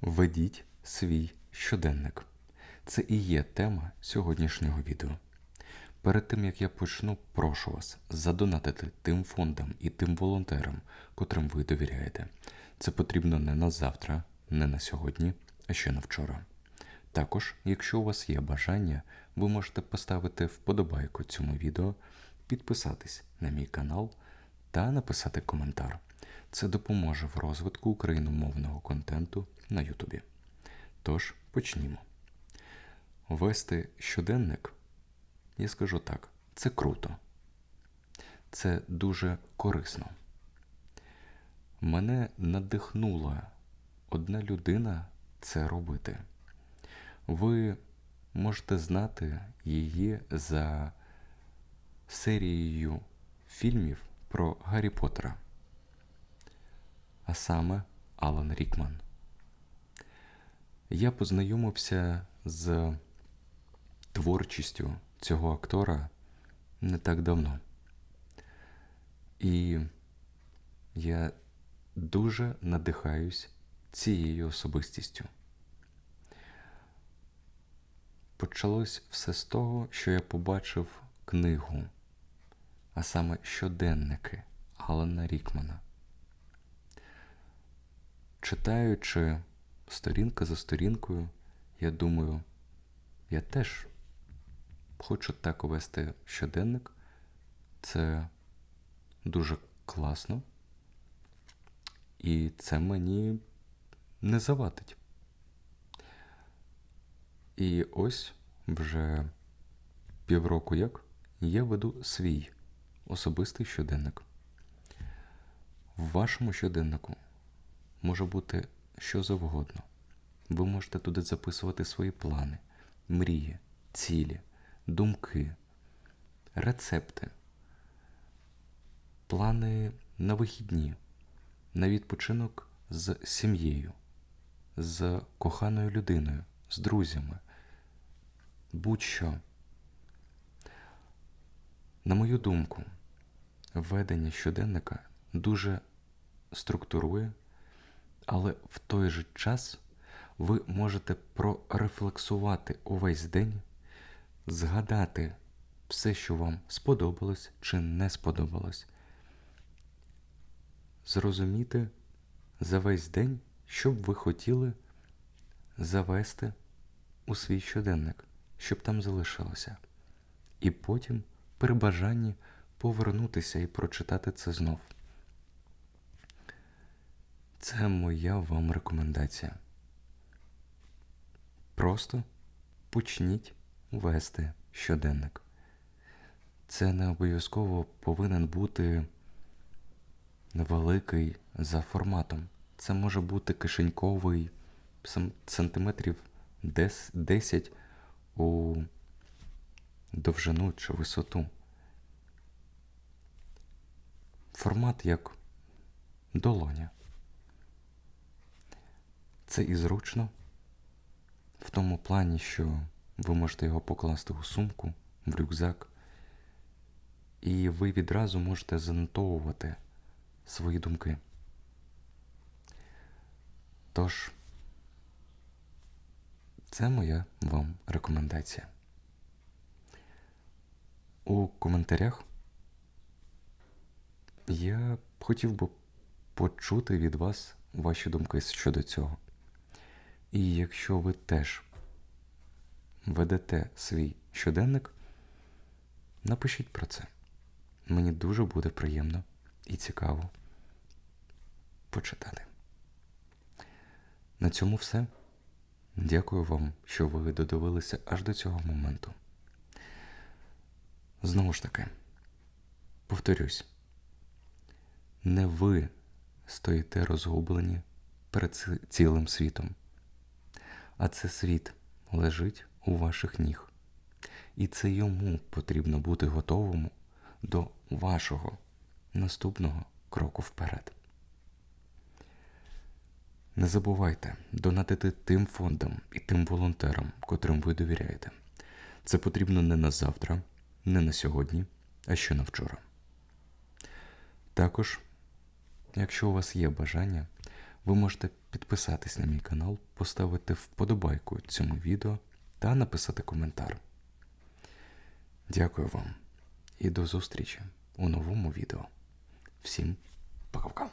Ведіть свій щоденник. Це і є тема сьогоднішнього відео. Перед тим як я почну, прошу вас задонатити тим фондам і тим волонтерам, котрим ви довіряєте. Це потрібно не на завтра, не на сьогодні, а ще на вчора. Також, якщо у вас є бажання, ви можете поставити вподобайку цьому відео, підписатись на мій канал та написати коментар. Це допоможе в розвитку україномовного контенту на Ютубі. Тож почнімо. Вести щоденник, я скажу так, це круто. Це дуже корисно. Мене надихнула одна людина це робити. Ви можете знати її за серією фільмів про Гаррі Поттера, а саме Алан Рікман. Я познайомився з творчістю цього актора не так давно. І я дуже надихаюсь цією особистістю. Почалось все з того, що я побачив книгу, а саме щоденники Алана Рікмана. Читаючи сторінка за сторінкою, я думаю, я теж хочу так вести щоденник. Це дуже класно. І це мені не завадить. І ось вже півроку як я веду свій особистий щоденник. В вашому щоденнику може бути що завгодно. Ви можете туди записувати свої плани, мрії, цілі, думки, рецепти, плани на вихідні, на відпочинок з сім'єю, з коханою людиною, з друзями. Будь-що. На мою думку, ведення щоденника дуже структурує, але в той же час ви можете прорефлексувати увесь день, згадати все, що вам сподобалось чи не сподобалось, зрозуміти за весь день, що б ви хотіли завести у свій щоденник, щоб там залишилося. І потім, при бажанні, повернутися і прочитати це знов. Це моя вам рекомендація. Просто почніть вести щоденник. Це не обов'язково повинен бути великий за форматом. Це може бути кишеньковий сантиметрів 10 у довжину чи висоту. Формат як долоня. Це і зручно в тому плані, що ви можете його покласти у сумку, в рюкзак, і ви відразу можете занотовувати свої думки. Тож, це моя вам рекомендація. У коментарях я хотів би почути від вас ваші думки щодо цього. І якщо ви теж ведете свій щоденник, напишіть про це. Мені дуже буде приємно і цікаво почитати. На цьому все. Дякую вам, що ви додивилися аж до цього моменту. Знову ж таки, повторюсь, не ви стоїте розгублені перед цілим світом, а це світ лежить у ваших ніг. І це йому потрібно бути готовим до вашого наступного кроку вперед. Не забувайте донатити тим фондам і тим волонтерам, котрим ви довіряєте. Це потрібно не на завтра, не на сьогодні, а ще на вчора. Також, якщо у вас є бажання, Ви можете підписатись на мій канал, поставити вподобайку цьому відео та написати коментар. Дякую вам і до зустрічі у новому відео. Всім пока-пока.